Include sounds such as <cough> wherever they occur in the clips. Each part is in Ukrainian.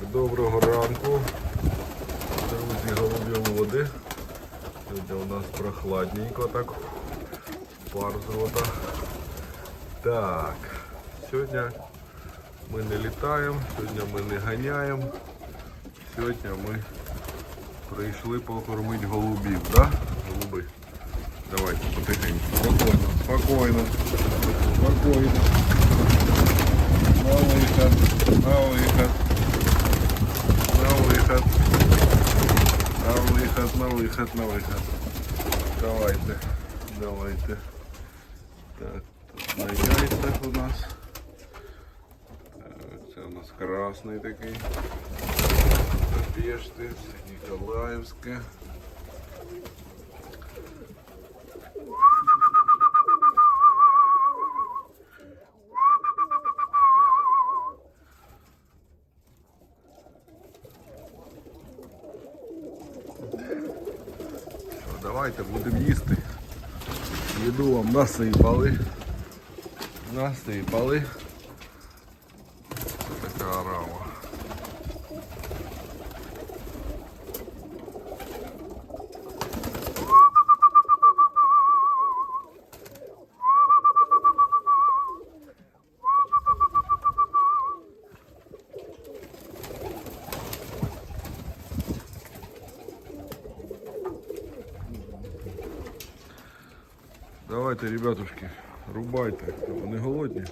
Так, доброго ранку. Друзі, голубіводи. Сьогодні у нас прохладненько так. Пар з рота. Так, сьогодні ми не літаємо, сьогодні ми не ганяємо. Сьогодні ми прийшли покормити голубів, да? Голуби. Давайте потихеньку. Спокійно, спокійно. Спокійно. На виход. На виход. На выход, на выход, на выход. Давайте, давайте. Так, тут на яйцах у нас. Це у нас красний такий. Пешти, це давайте будемо їсти. Їду вам насипали. Насипали. Давайте, ребятушки, рубайте. Вони голодні.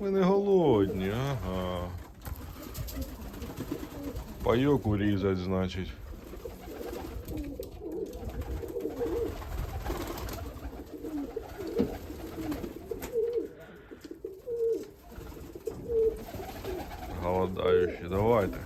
Ми не голодні, ага. Пайок урізать, значить. Голодающие, давайте.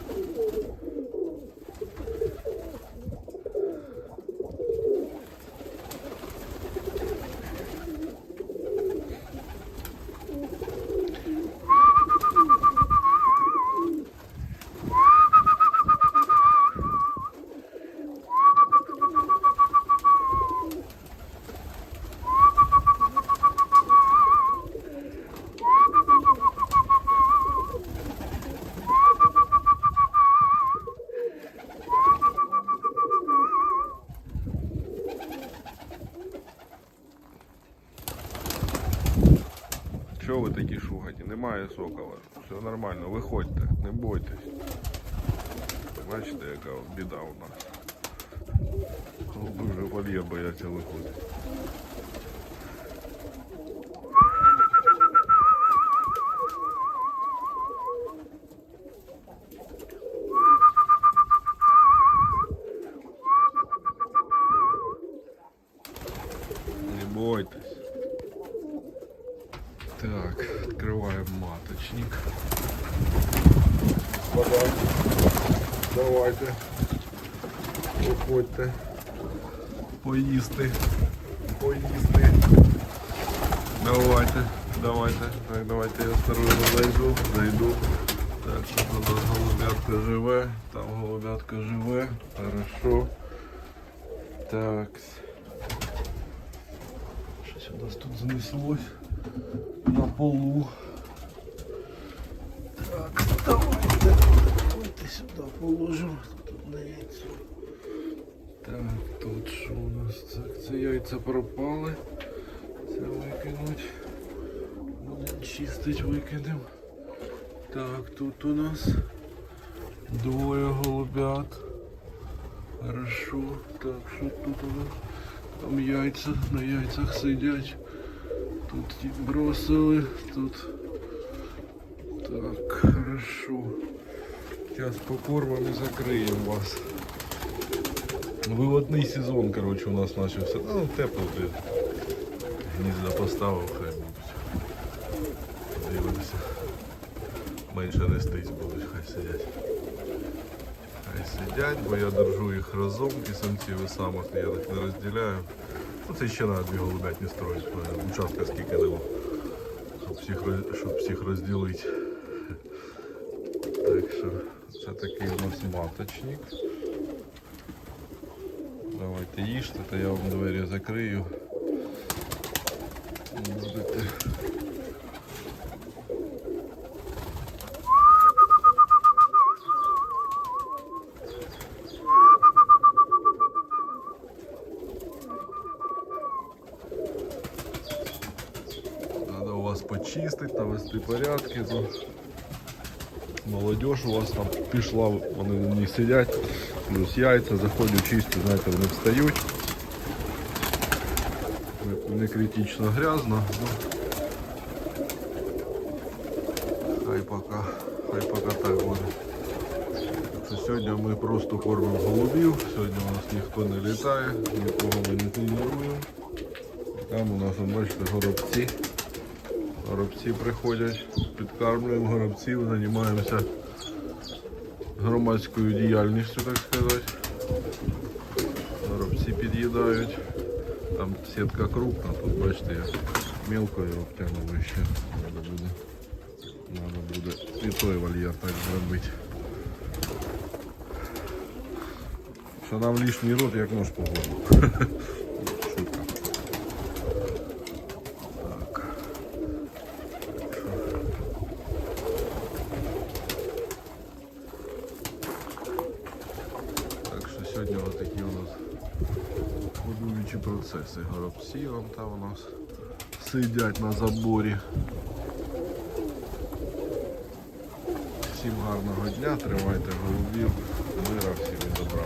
Чого ви такі шугаті? Немає сокола. Все нормально, виходьте, не бойтесь. Бачите, яка біда у нас. Дуже вольє бояться виходити. Не бойтесь. Так, открываем маточник. Давайте. Виходьте. Поїсти. Поїсти. Давайте, давайте. Так, давайте я осторожно зайду. Зайду. Так, тут у нас голубятка живе. Там голубятка живе. Хорошо. Так. Щось у нас тут знеслось на полу. Так, давайте, сюди положимо. Тут на яйцо. Так, тут що у нас? Так, це яйця пропали. Це викинуть. Будемо чистить, викинемо. Так, тут у нас двоє голубят. Хорошо. Так, що тут у нас? Там яйця, на яйцях сидять. Тут бросили, тут. Так, хорошо. Сейчас покормим и закриємо вас. Виводний сезон, короче, у нас начався. Ну, тепло ти. Гнізда поставив, хай будуть. Дивимося. Менше нестись будуть, хай сидять. Хай сидять, бо я держу їх разом, і самців і самок я їх не розділяю. Ну, це ще треба дві голубятні строїть. Участка скільки нема. Щоб всіх, щоб всіх розділити. Так що це такий у нас маточник. Давайте їжте, то я вам двері закрию. Будете. Надо у вас почистити, навести порядки. Молодежь у вас там пішла, вони не сидять, плюс яйця, заходять чисті, знаєте, вони встають. Не- критично грязно. Хай поки, хай поки так буде. Сьогодні ми просто кормимо голубів, сьогодні у нас ніхто не літає, нікого ми не тренуємо. Там у нас, бачите, горобці. Горобці приходять, підкармлюємо горобців, займаємося громадською діяльністю, так сказати. Горобці під'їдають. Там сітка крупна, тут бачите, я мілкою обтягнули ще. Надо буде, надо буде і той вольєр так зробити. Що нам лишній рот, як нож по <laughs> горлу. Шутка. Так. Так що сьогодні ось такі у нас процеси. Горобці вон там у нас сидять на заборі. Всім гарного дня, тримайте голубів, мира, всім і добра.